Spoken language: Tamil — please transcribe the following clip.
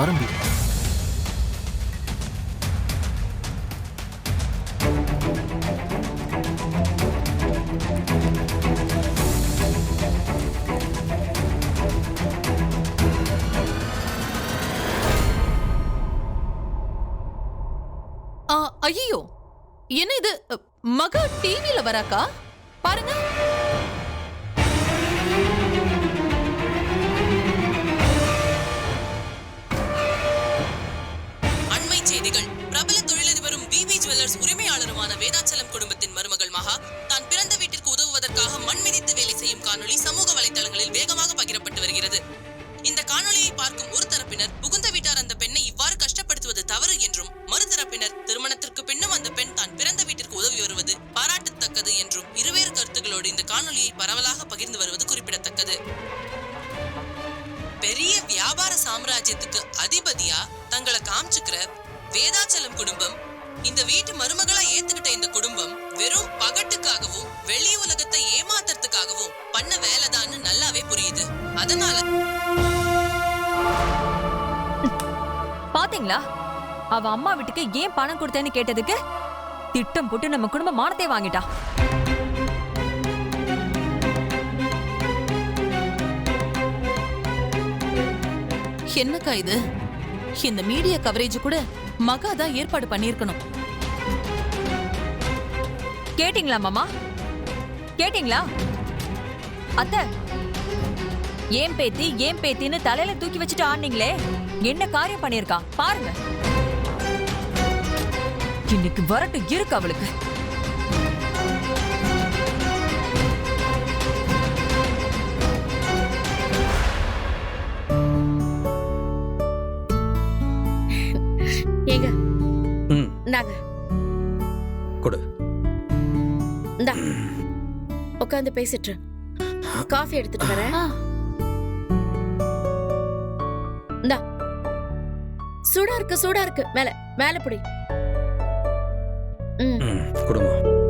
ஆரம்பி. ஐயோ என்ன இது மக டிவியில வராக்கா? பாருங்க. ஜுவல்லர்ஸ் வேதாச்சலம் குடும்பத்தின் மருமகள் மகா தான் பிறந்த வீட்டிற்கு உதவுவதற்காக மண் மிதித்து வேலை செய்யும் காணொளி சமூக வலைதளங்களில் வேகமாக பகிரப்பட்டு வருகிறது. இந்த காணொளியை பார்க்கும் ஒரு தரப்பினர் புகுந்த வீட்டார் அந்த பெண்ணை இவ்வாறு கஷ்டப்படுத்துவது தவறு என்றும் மறுதரப்பினர் திருமணத்திற்கு பின்னும் அந்த பெண் தான் பிறந்த வீட்டிற்கு உதவி வருவது பாராட்டத்தக்கது என்றும் இருவேறு கருத்துகளோடு இந்த காணொளியை பரவலாக பகிர்ந்து வருவது குறிப்பிடத்தக்கது. பெரிய வியாபார சாம்ராஜ்யத்துக்கு அதிபதியா தங்களை காமிச்சுக்கிற வேதாச்சலம் குடும்பம்? இந்த வீட்டு மருமகள் பண்ண வேலைதான்னு நல்லாவே புரியுது. அதனால பாத்தீங்களா? அவ அம்மா வீட்டுக்கு ஏன் பணம் கொடுத்தேன்னு கேட்டதுக்கு திட்டம் போட்டு நம்ம குடும்ப மானத்தை வாங்கிட்டா. என்னக்கா இது? இந்த மீடியா கவரேஜ் கூட மகா தான் ஏற்பாடு பண்ணியிருக்கணும். கேட்டிங்களா மாமா? கேட்டிங்களா? அத்த. ஏன் பேத்தி ஏன் பேத்தின்னு தலையில தூக்கி வச்சுட்டு ஆடுனீங்களே? என்ன காரியம் பண்ணிருக்கா பாருங்க. இன்னைக்கு வரட்டு இருக்கு அவளுக்கு. இந்தாங்க. கொடு. இந்தா. உட்காந்து பேசிட்டு. காஃபி எடுத்துட்டு வரேன். இந்தா. சூடா இருக்கு சூடா இருக்கு. மேல மேல புடி. ம். ம் கொடுமா.